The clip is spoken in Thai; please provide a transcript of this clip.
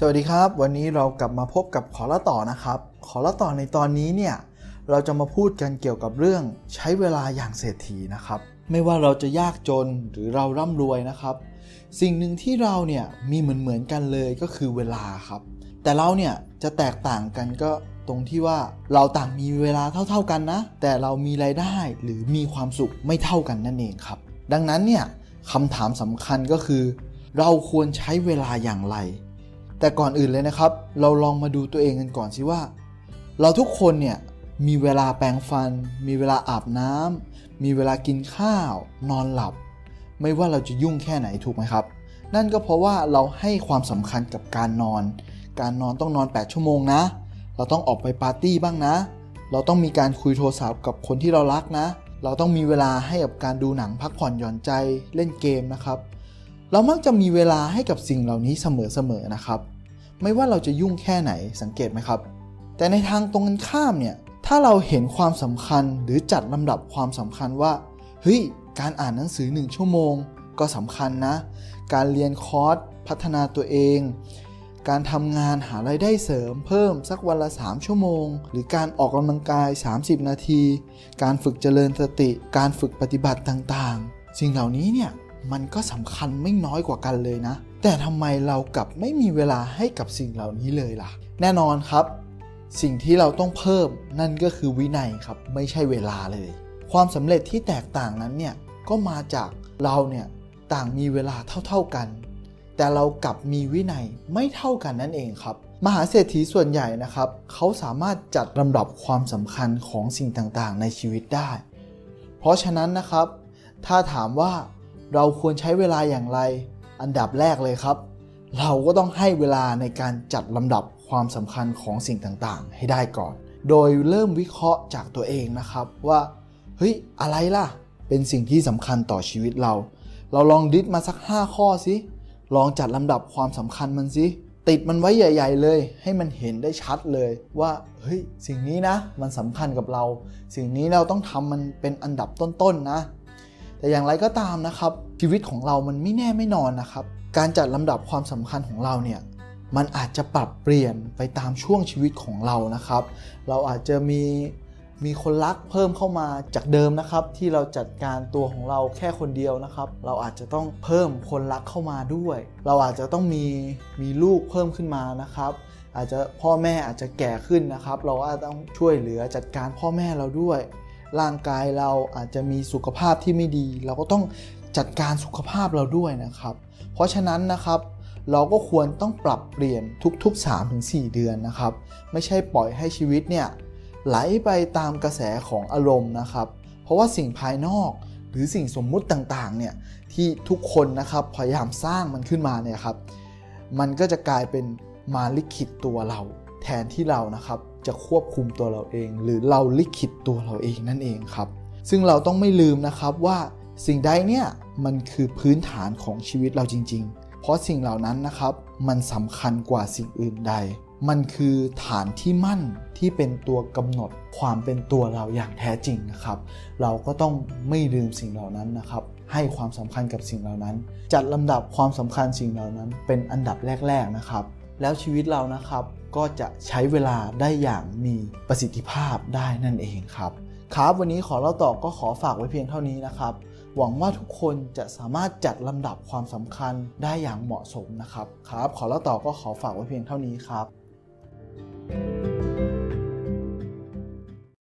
สวัสดีครับ วันนี้เรากลับมาพบกับขอละต่อนะครับ ขอละต่อในตอนนี้เนี่ยเราจะมาพูดกันเกี่ยวกับเรื่องใช้เวลาอย่างเศรษฐีนะครับ ไม่ว่าเราจะยากจนหรือเราร่ำรวยนะครับ สิ่งหนึ่งที่เราเนี่ยมีเหมือนเหมือนกันเลยก็คือเวลาครับ แต่เราเนี่ยจะแตกต่างกันก็ตรงที่ว่าเราต่างมีเวลาเท่า ๆกันนะ แต่เรามีรายได้หรือมีความสุขไม่เท่ากันนั่นเองครับ ดังนั้นเนี่ยคำถามสำคัญก็คือ เราควรใช้เวลาอย่างไร แต่ก่อนอื่นเลยนะครับ เราลองมาดูตัวเองกันก่อนสิว่า เราทุกคนเนี่ยมีเวลาแปรงฟัน มีเวลาอาบน้ำมีเวลากินข้าว นอนหลับ ไม่ว่าเราจะยุ่งแค่ไหนถูกไหมครับ นั่นก็เพราะว่าเราให้ความสำคัญกับการนอน การนอนต้องนอน 8 ชั่วโมงนะ เราต้องออกไปปาร์ตี้บ้างนะ เราต้องมีการคุยโทรศัพท์กับคนที่เรารักนะ เราต้องมีเวลาให้กับการดูหนังพักผ่อนหย่อนใจเล่นเกมนะครับ เรามักจะมีเวลาให้กับสิ่งเหล่านี้เสมอๆนะครับ ไม่ว่าเราจะยุ่งแค่ไหนสังเกตไหมครับ แต่ในทางตรงกันข้ามเนี่ยถ้าเราเห็นความสำคัญหรือจัดลำดับความสำคัญว่าเฮ้ยการอ่านหนังสือ 1 ชั่วโมง ก็สำคัญนะ การเรียนคอร์สพัฒนาตัวเอง การทำงานหารายได้เสริมเพิ่มสักวันละ 3 ชั่วโมง หรือการออกกำลังกาย 30 นาที การฝึกเจริญสติ การฝึกปฏิบัติต่างๆ สิ่งเหล่านี้เนี่ย มันก็สำคัญไม่น้อยกว่ากันเลยนะ แต่ทำไมเรากลับไม่มีเวลาให้กับสิ่งเหล่านี้เลยล่ะ แน่นอนครับ สิ่งที่เราต้องเพิ่มนั่นก็คือวินัยครับ ไม่ใช่เวลาเลย ความสำเร็จที่แตกต่างนั้นเนี่ยก็มาจากเราเนี่ยต่างมีเวลาเท่า ๆกัน แต่เรากลับมีวินัยไม่เท่ากันนั่นเองครับ มหาเศรษฐีส่วนใหญ่นะครับเขาสามารถจัดลำดับความสำคัญของสิ่งต่างๆ ในชีวิตได้ เพราะฉะนั้นนะครับ ถ้าถามว่า เราควรใช้เวลาอย่างไร อันดับแรกเลยครับ เราก็ต้องให้เวลาในการจัดลำดับความสำคัญของสิ่งต่างๆ ให้ได้ก่อน โดยเริ่มวิเคราะห์จากตัวเองนะครับว่าเฮ้ยอะไรล่ะ เป็นสิ่งที่สำคัญต่อชีวิตเรา เราลองดิสมาสัก 5 ข้อสิลองจัดลำดับความสำคัญมันสิติดมันไว้ใหญ่ ๆ เลย ให้มันเห็นได้ชัดเลยว่าเฮ้ยสิ่งนี้นะ มันสำคัญกับเรา สิ่งนี้เราต้องทำมันเป็นอันดับต้นๆนะ แต่อย่างไรก็ตามนะครับ ชีวิตของเรามันไม่แน่ไม่นอนนะครับ การจัดลำดับความสำคัญของเราเนี่ยมันอาจจะปรับเปลี่ยนไปตามช่วงชีวิตของเรานะครับ เราอาจจะมีมีคนรักเพิ่มเข้ามาจากเดิมนะครับ ที่เราจัดการตัวของเราแค่คนเดียวนะครับ เราอาจจะต้องเพิ่มคนรักเข้ามาด้วย เราอาจจะต้องมีมีลูกเพิ่มขึ้นมานะครับ อาจจะพ่อแม่อาจจะแก่ขึ้นนะครับ เราอาจจะต้องช่วยเหลือจัดการพ่อแม่เราด้วย ร่างกายเราอาจจะมีสุขภาพที่ไม่ดี เราก็ต้องจัดการสุขภาพเราด้วยนะครับ เพราะฉะนั้นนะครับเราก็ควรต้องปรับเปลี่ยนทุกๆ 3-4 เดือนนะครับ ไม่ใช่ปล่อยให้ชีวิตเนี่ยไหลไปตามกระแสของอารมณ์นะครับ เพราะว่าสิ่งภายนอกหรือสิ่งสมมุติต่างๆเนี่ยที่ทุกคนนะครับพยายามสร้างมันขึ้นมาเนี่ยครับ มันก็จะกลายเป็นมาลิขิตตัวเรา แทนที่เรานะครับ จะควบคุมตัวเราเอง หรือเราลิขิตตัวเราเองนั่นเองครับ ซึ่งเราต้องไม่ลืมนะครับว่าสิ่งใดเนี่ยมันคือพื้นฐานของชีวิตเราจริง ๆ เพราะสิ่งเหล่านั้นนะครับ มันสำคัญกว่าสิ่งอื่นใด มันคือฐานที่มั่นที่เป็นตัวกำหนดความเป็นตัวเราอย่างแท้จริงนะครับ เราก็ต้องไม่ลืมสิ่งเหล่านั้นนะครับ ให้ความสำคัญกับสิ่งเหล่านั้น จัดลำดับความสำคัญสิ่งเหล่านั้นเป็นอันดับแรก ๆนะครับ แล้วชีวิตเรานะครับ ก็จะใช้เวลาได้อย่างมีประสิทธิภาพได้นั่นเองครับ ครับวันนี้ขอเล่าต่อก็ขอฝากไว้เพียงเท่านี้นะครับ หวังว่าทุกคนจะสามารถจัดลำดับความสำคัญได้อย่างเหมาะสมนะครับครับ ขอเล่าต่อก็ขอฝากไว้เพียงเท่านี้ครับ